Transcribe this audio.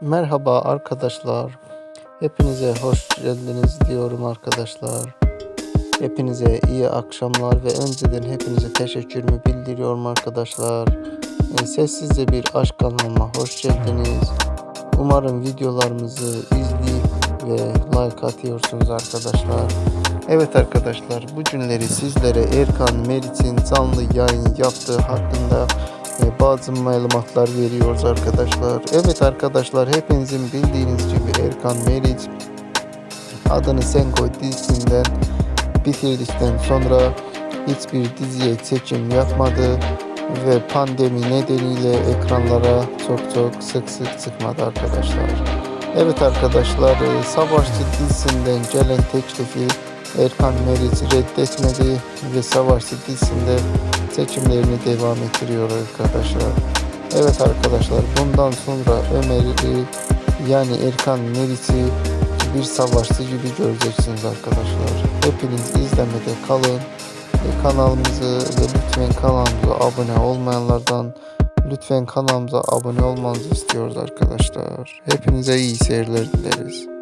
Merhaba arkadaşlar. Hepinize hoş geldiniz diyorum arkadaşlar. Hepinize iyi akşamlar ve önceden hepinize teşekkürümü bildiriyorum arkadaşlar. E, Sessizce bir aşk kanalıma hoş geldiniz. Umarım videolarımızı izleyip ve like atıyorsunuz arkadaşlar. Evet arkadaşlar bu günleri sizlere Erkan Meriç'in canlı yayın yaptığı hakkında bazı malumatlar veriyoruz arkadaşlar. Evet arkadaşlar hepinizin bildiğiniz gibi Erkan Meriç adını sen koy dizisinden bitirdikten sonra hiçbir diziye çekim yapmadı ve pandemi nedeniyle ekranlara çok çok sık sık çıkmadı arkadaşlar. Evet arkadaşlar e, Savaşçı dizisinden gelen teklifi Erkan Meriç reddetmedi ve Savaşçı dizisinde çekimlerini devam ettiriyor arkadaşlar. Evet arkadaşlar bundan sonra Ömer'i yani Erkan Meriç'i bir savaşçı gibi göreceksiniz arkadaşlar. Hepiniz izlemede kalın. E, Kanalımızı ve lütfen kanalımıza abone olmayanlardan lütfen kanalımıza abone olmanızı istiyoruz arkadaşlar. Hepinize iyi seyirler dileriz.